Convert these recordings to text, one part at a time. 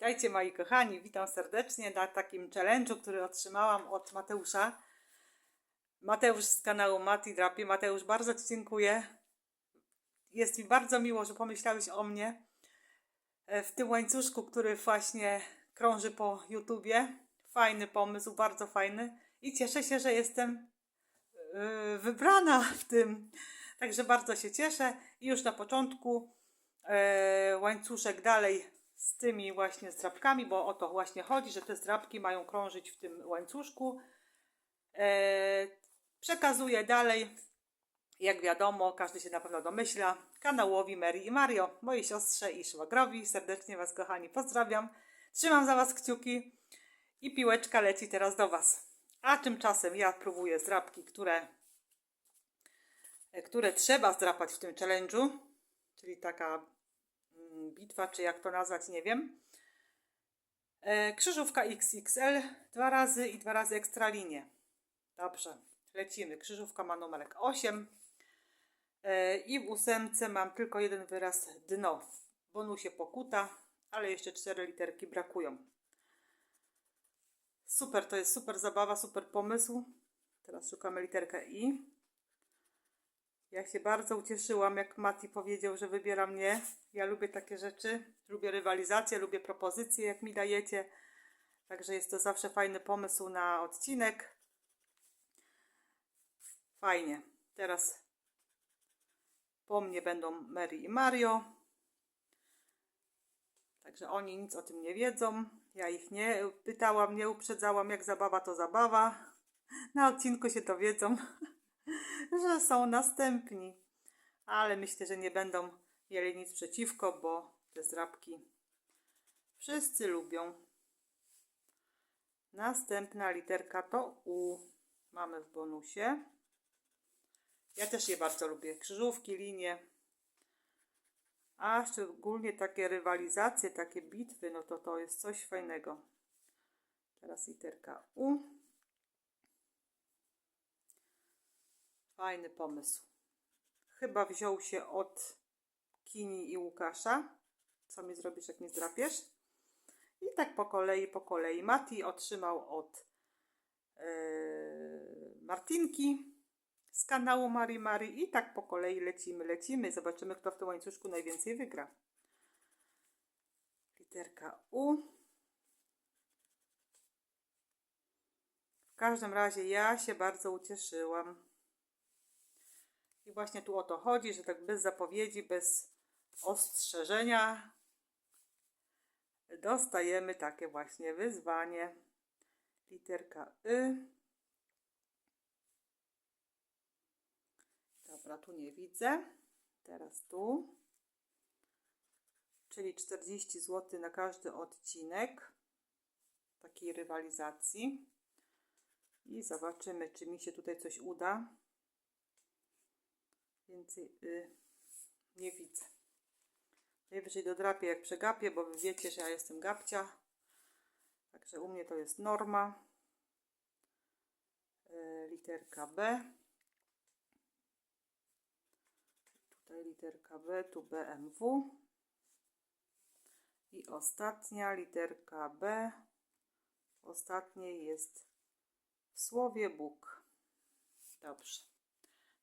Witajcie moi kochani, witam serdecznie na takim challenge'u, który otrzymałam od Mateusza. Mateusz z kanału Mati Drapie. Mateusz, bardzo Ci dziękuję. Jest mi bardzo miło, że pomyślałeś o mnie e, w tym łańcuszku, który właśnie krąży po YouTubie. Fajny pomysł, bardzo fajny i cieszę się, że jestem e, wybrana w tym. Także bardzo się cieszę i już na początku e, łańcuszek dalej z tymi właśnie zdrabkami, bo o to właśnie chodzi, że te zdrabki mają krążyć w tym łańcuszku. E, przekazuję dalej, jak wiadomo, każdy się na pewno domyśla, kanałowi Mary i Mario, mojej siostrze i szwagrowi. Serdecznie Was, kochani, pozdrawiam. Trzymam za Was kciuki i piłeczka leci teraz do Was. A tymczasem ja próbuję zdrabki, które, e, które trzeba zdrapać w tym challenge'u, czyli taka bitwa, czy jak to nazwać, nie wiem. E, Krzyżówka XXL dwa razy i dwa razy ekstra linie. Dobrze, lecimy. Krzyżówka ma numerek 8. E, I w ósemce mam tylko jeden wyraz dno. W bonusie pokuta, ale jeszcze cztery literki brakują. Super, to jest super zabawa, super pomysł. Teraz szukamy literkę I. Ja się bardzo ucieszyłam, jak Mati powiedział, że wybiera mnie. Ja lubię takie rzeczy. Lubię rywalizację, lubię propozycje, jak mi dajecie. Także jest to zawsze fajny pomysł na odcinek. Fajnie. Teraz po mnie będą Mary i Mario. Także oni nic o tym nie wiedzą. Ja ich nie pytałam, nie uprzedzałam, jak zabawa to zabawa. Na odcinku się dowiedzą, że są następni. Ale myślę, że nie będą mieli nic przeciwko, bo te zdrabki wszyscy lubią. Następna literka to U. Mamy w bonusie. Ja też je bardzo lubię. Krzyżówki, linie. A szczególnie takie rywalizacje, takie bitwy, no to to jest coś fajnego. Teraz literka U. Fajny pomysł. Chyba wziął się od Kini i Łukasza. Co mi zrobisz, jak nie zdrapiesz? I tak po kolei, po kolei. Mati otrzymał od yy, Martinki z kanału Mari Mari i tak po kolei lecimy, lecimy. Zobaczymy, kto w tym łańcuszku najwięcej wygra. Literka U. W każdym razie ja się bardzo ucieszyłam. I właśnie tu o to chodzi, że tak bez zapowiedzi, bez ostrzeżenia dostajemy takie właśnie wyzwanie. Literka Y. Dobra, tu nie widzę. Teraz tu. Czyli 40 zł na każdy odcinek takiej rywalizacji. I zobaczymy, czy mi się tutaj coś uda. Więcej y, nie widzę. Najwyżej dodrapię jak przegapię, bo wy wiecie, że ja jestem gapcia. Także u mnie to jest norma. Y, literka B. Tutaj literka B, tu BMW. I ostatnia literka B. Ostatnie jest w słowie Bóg. Dobrze.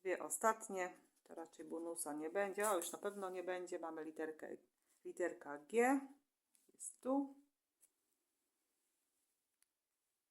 Dwie ostatnie. To raczej bonusa nie będzie. O, już na pewno nie będzie. Mamy literkę, literka G. Jest tu.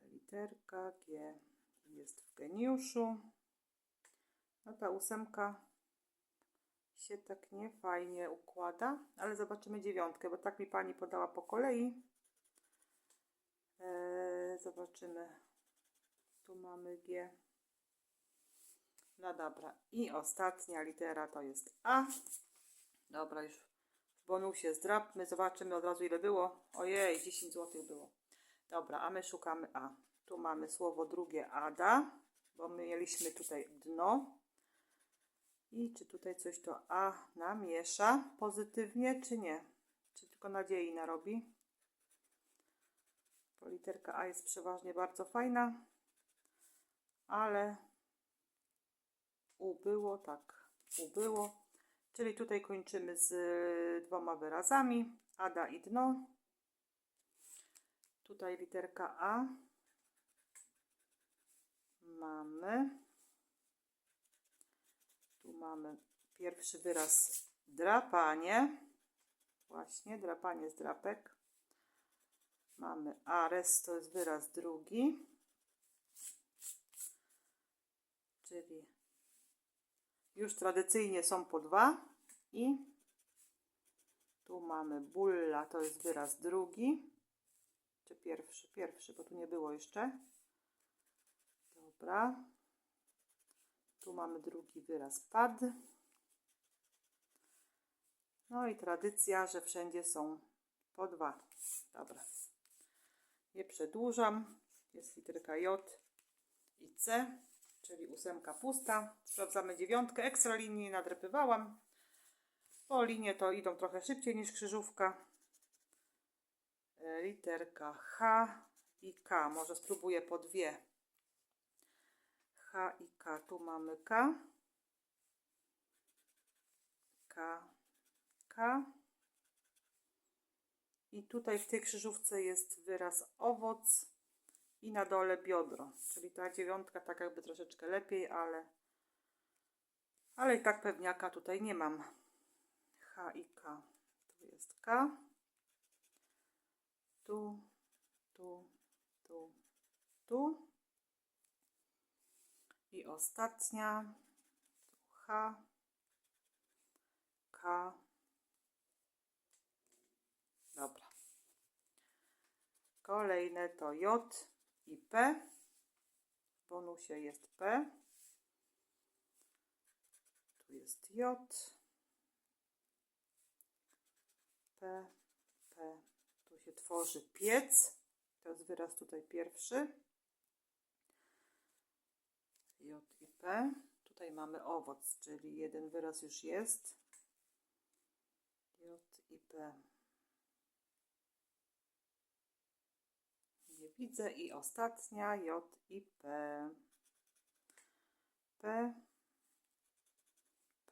Literka G jest w geniuszu. No ta ósemka się tak nie fajnie układa, ale zobaczymy dziewiątkę, bo tak mi pani podała po kolei. Eee, zobaczymy. Tu mamy G. No dobra. I ostatnia litera to jest A. Dobra, już w bonusie zdrabmy. Zobaczymy od razu ile było. Ojej, 10 zł było. Dobra, a my szukamy A. Tu mamy słowo drugie Ada, bo my mieliśmy tutaj dno. I czy tutaj coś to A namiesza pozytywnie, czy nie? Czy tylko nadziei narobi? Bo literka A jest przeważnie bardzo fajna, ale ubyło, tak, ubyło. Czyli tutaj kończymy z dwoma wyrazami. Ada i dno. Tutaj literka A. Mamy. Tu mamy pierwszy wyraz drapanie. Właśnie, drapanie z drapek. Mamy ares, to jest wyraz drugi. Czyli już tradycyjnie są po dwa. I tu mamy bulla, to jest wyraz drugi. Czy pierwszy? Pierwszy, bo tu nie było jeszcze. Dobra. Tu mamy drugi wyraz pad. No i tradycja, że wszędzie są po dwa. Dobra. Nie przedłużam. Jest literka J i C, czyli ósemka pusta. Sprawdzamy dziewiątkę. Ekstra linii nie. Bo linie to idą trochę szybciej niż krzyżówka. E, Literka H i K. Może spróbuję po dwie. H i K. Tu mamy K. K. K. I tutaj w tej krzyżówce jest wyraz owoc i na dole biodro. Czyli ta dziewiątka tak jakby troszeczkę lepiej, ale ale i tak pewniaka tutaj nie mam. H i K. Tu jest K. Tu, tu, tu, tu. I ostatnia. Tu H. K. Dobra. Kolejne to J i P. W bonusie jest P. Tu jest J. P, P. Tu się tworzy piec. To jest wyraz tutaj pierwszy. J i P. Tutaj mamy owoc, czyli jeden wyraz już jest. J i P. Nie widzę. I ostatnia J i P. P.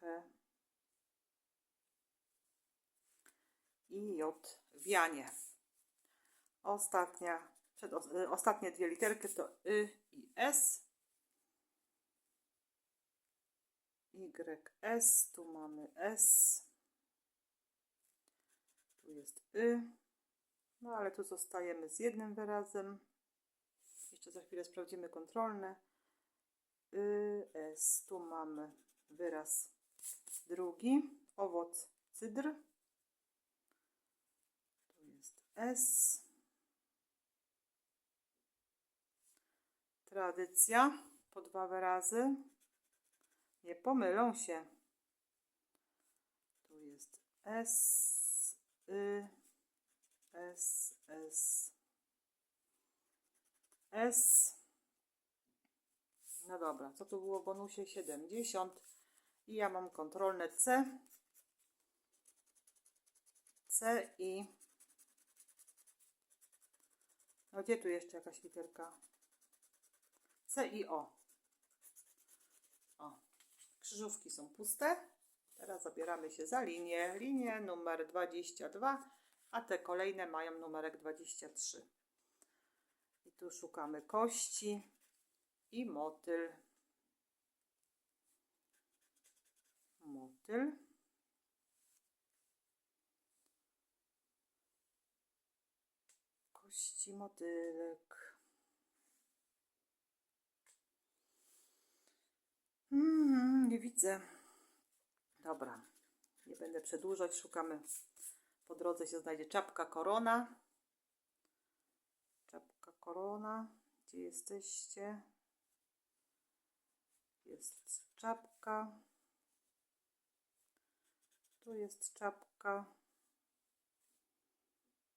P. I J wianie. Ostatnia, przed, y, ostatnie dwie literki to Y i S. YS, tu mamy S. Tu jest Y. No ale tu zostajemy z jednym wyrazem. Jeszcze za chwilę sprawdzimy kontrolne. Y, S. Tu mamy wyraz drugi. Owoc cydr. Tu jest S. Tradycja. Po dwa wyrazy. Nie pomylą się. Tu jest S, Y, S, S, S. No dobra, co tu było w bonusie? 70. I ja mam kontrolne C. C i... No gdzie tu jeszcze jakaś literka? C i O. O. Krzyżówki są puste. Teraz zabieramy się za linię. Linię numer 22, a te kolejne mają numerek 23. I tu szukamy kości i motyl. Motyl. Kości motylek. Mm, nie widzę. Dobra, nie będę przedłużać. Szukamy. Po drodze się znajdzie czapka korona. Czapka korona. Gdzie jesteście? Jest czapka. Tu jest czapka.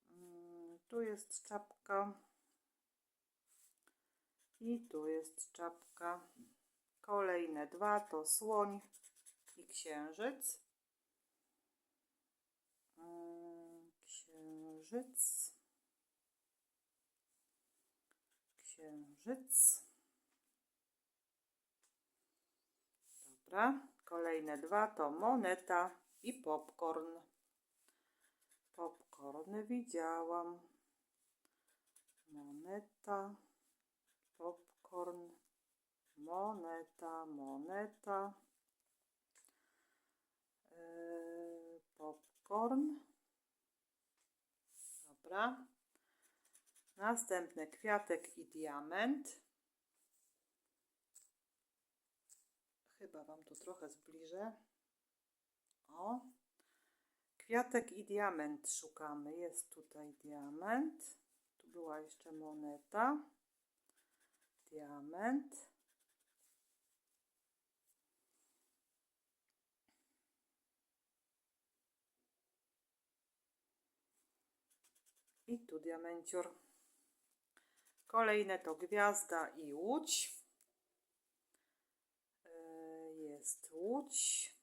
Mm, Tu jest czapka. I tu jest czapka. Kolejne dwa to słoń i księżyc. Księżyc. Księżyc. Dobra. Kolejne dwa to moneta i popcorn. Popcorn widziałam. moneta, popcorn, moneta, moneta, yy, popcorn. Dobra. Następne kwiatek i diament. Chyba Wam to trochę zbliżę. O. Kwiatek i diament szukamy. Jest tutaj diament. Tu była jeszcze moneta. Diament. I tu diamencior. Kolejne to gwiazda i łódź. Yy, Jest łódź.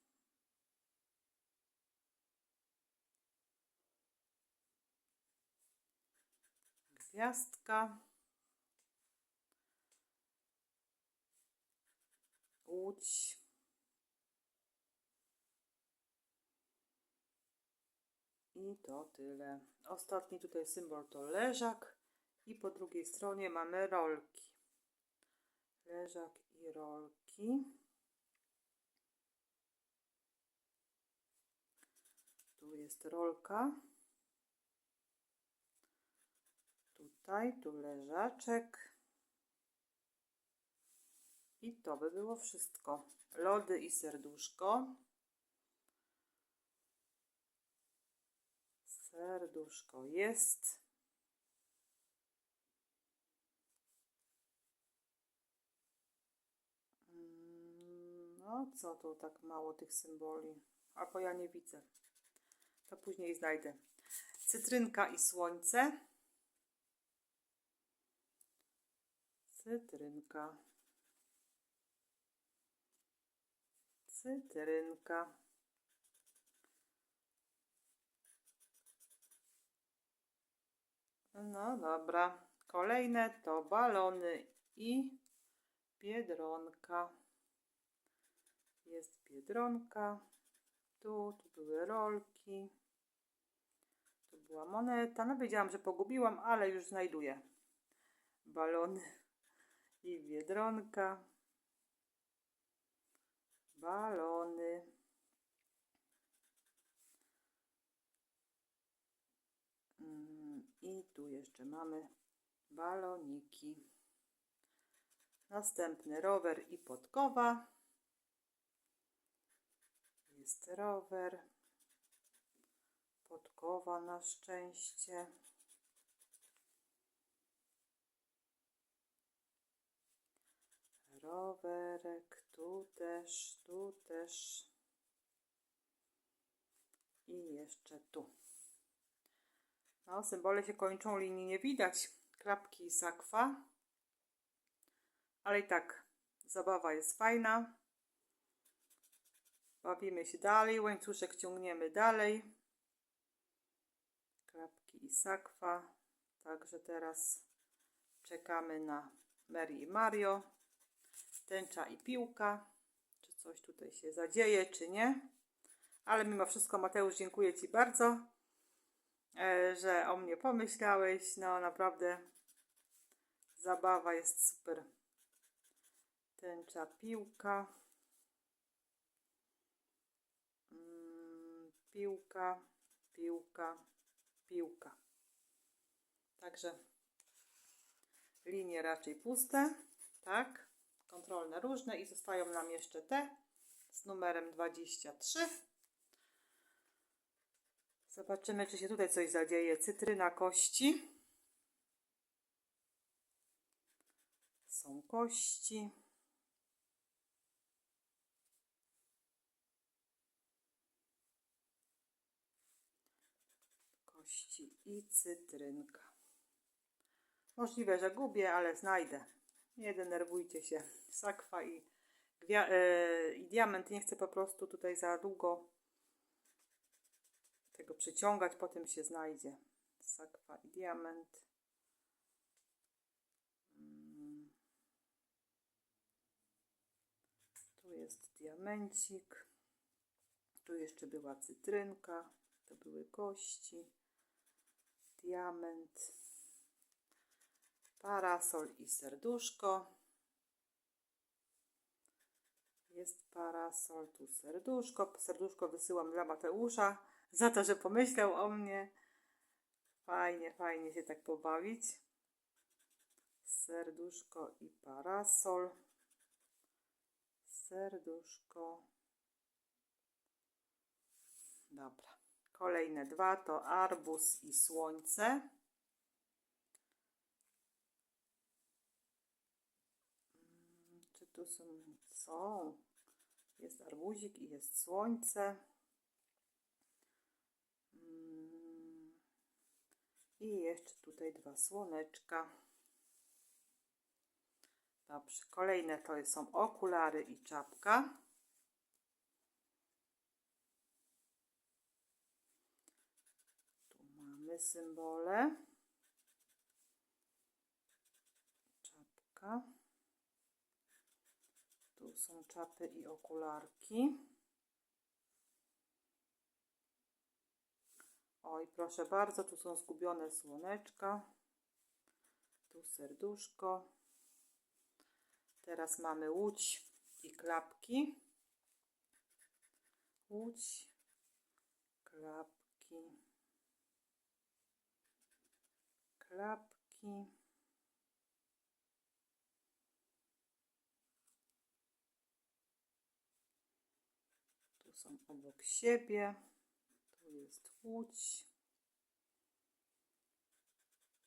Gwiazdka. Łódź. I to tyle. Ostatni tutaj symbol to leżak. I po drugiej stronie mamy rolki. Leżak i rolki. Tu jest rolka. Tutaj, tu leżaczek. I to by było wszystko. Lody i serduszko. Serduszko jest. Mm, No, co to tak mało tych symboli? Albo ja nie widzę. To później znajdę. Cytrynka i słońce. Cytrynka. Cytrynka. No dobra. Kolejne to balony i biedronka. Jest biedronka. Tu, tu były rolki. Tu była moneta. No wiedziałam, że pogubiłam, ale już znajduję. Balony i biedronka. Balony. Mm, I tu jeszcze mamy baloniki. Następny rower i podkowa. Jest rower. Podkowa na szczęście. Rowerek, tu też, tu też. I jeszcze tu. No, symbole się kończą, linii nie widać. Klapki i sakwa. Ale i tak, zabawa jest fajna. Bawimy się dalej, łańcuszek ciągniemy dalej. Klapki i sakwa. Także teraz czekamy na Mary i Mario. Tęcza i piłka. Czy coś tutaj się zadzieje, czy nie. Ale mimo wszystko, Mateusz, dziękuję Ci bardzo, że o mnie pomyślałeś. No naprawdę zabawa jest super. Tęcza, piłka. Mm, Piłka, piłka, piłka. Także linie raczej puste, tak? Kontrolne różne i zostają nam jeszcze te z numerem 23. Zobaczymy, czy się tutaj coś zadzieje. Cytryna kości. Są kości. Kości i cytrynka. Możliwe, że gubię, ale znajdę. Nie denerwujcie się. Sakwa i, e, i diament. Nie chcę po prostu tutaj za długo tego przyciągać, potem się znajdzie. Sakwa i diament. Mm. Tu jest diamencik. Tu jeszcze była cytrynka. To były kości. Diament. Parasol i serduszko. Jest parasol, tu serduszko. Serduszko wysyłam dla Mateusza za to, że pomyślał o mnie. Fajnie, fajnie się tak pobawić. Serduszko i parasol. Serduszko. Dobra. Kolejne dwa to arbuz i słońce. Mm, Czy tu są? Są. Jest arbuzik i jest słońce. Mm. I jeszcze tutaj dwa słoneczka. Dobrze. Kolejne to są okulary i czapka. Tu mamy symbole. Czapka. Tu są czapy i okularki. Oj, proszę bardzo, tu są zgubione słoneczka. Tu serduszko. Teraz mamy łódź i klapki. Łódź, klapki, klapki. Tu są obok siebie. Tu jest łódź.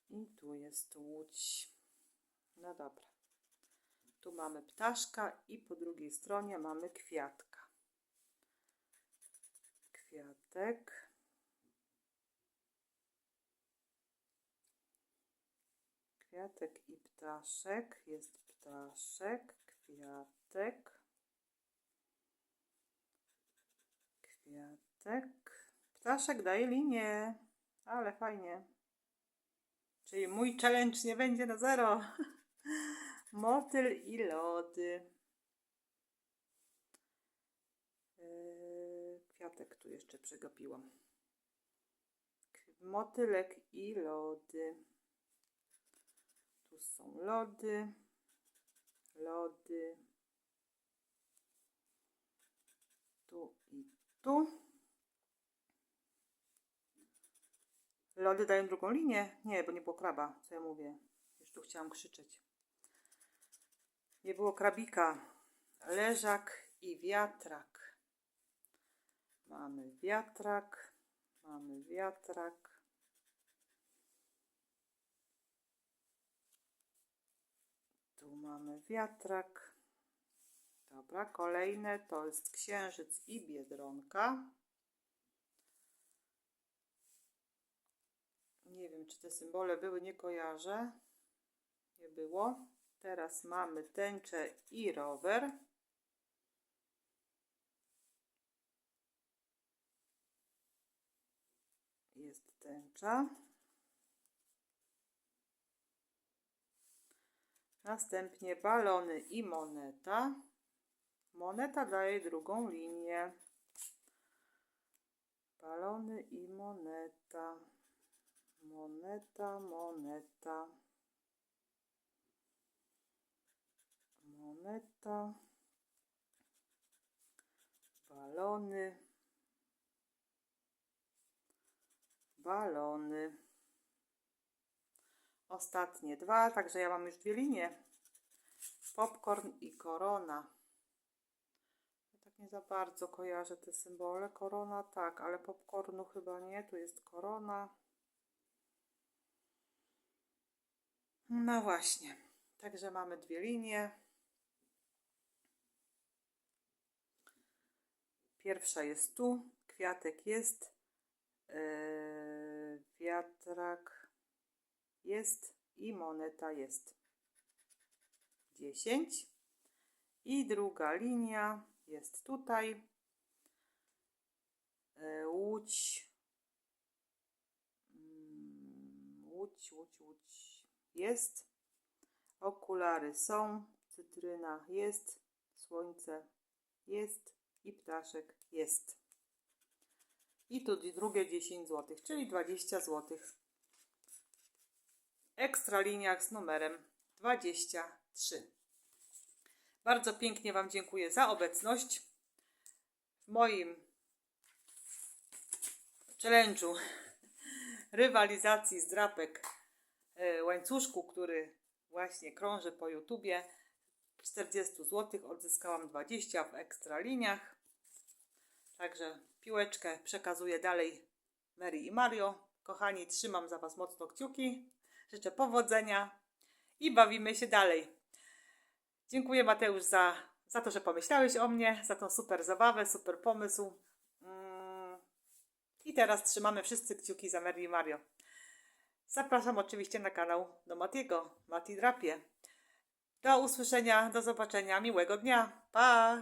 I tu jest łódź. No dobra. Tu mamy ptaszka i po drugiej stronie mamy kwiatka. Kwiatek. Kwiatek i ptaszek. Jest ptaszek, kwiatek. Kwiatek. Ptaszek daje linię. Ale fajnie. Czyli mój challenge nie będzie na zero. Motyl i lody. Yy, Kwiatek tu jeszcze przegapiłam. Motylek i lody. Tu są lody. Lody. Tu i tu. Lody dają drugą linię? Nie, bo nie było kraba. Co ja mówię? Już tu chciałam krzyczeć. Nie było krabika. Leżak i wiatrak. Mamy wiatrak. Mamy wiatrak. Tu mamy wiatrak. Dobra, kolejne to jest księżyc i biedronka. Nie wiem, czy te symbole były, nie kojarzę. Nie było. Teraz mamy tęczę i rower. Jest tęcza. Następnie balony i moneta. Moneta daje drugą linię. Balony i moneta. Moneta, moneta. Moneta. Balony. Balony. Ostatnie dwa, także ja mam już dwie linie. Popcorn i korona. Ja tak nie za bardzo kojarzę te symbole. Korona tak, ale popcornu chyba nie. Tu jest korona. No właśnie. Także mamy dwie linie. Pierwsza jest tu, kwiatek jest, yy, wiatrak jest i moneta jest. 10. I druga linia jest tutaj. Yy, łódź. Mm, Łódź, łódź, łódź jest. Okulary są. Cytryna jest. Słońce jest. I ptaszek jest. I tu drugie 10 zł, czyli 20 zł. ekstraliniach z numerem 23. Bardzo pięknie Wam dziękuję za obecność w moim challenge'u rywalizacji z drapek łańcuszku, który właśnie krąży po YouTubie. 40 zł odzyskałam 20 w ekstraliniach. Także piłeczkę przekazuję dalej Mary i Mario. Kochani, trzymam za Was mocno kciuki. Życzę powodzenia i bawimy się dalej. Dziękuję Mateusz za, za to, że pomyślałeś o mnie, za tą super zabawę, super pomysł. Mm. I teraz trzymamy wszyscy kciuki za Mary i Mario. Zapraszam oczywiście na kanał do Matiego, Mati Drapie. Do usłyszenia, do zobaczenia, miłego dnia. Pa!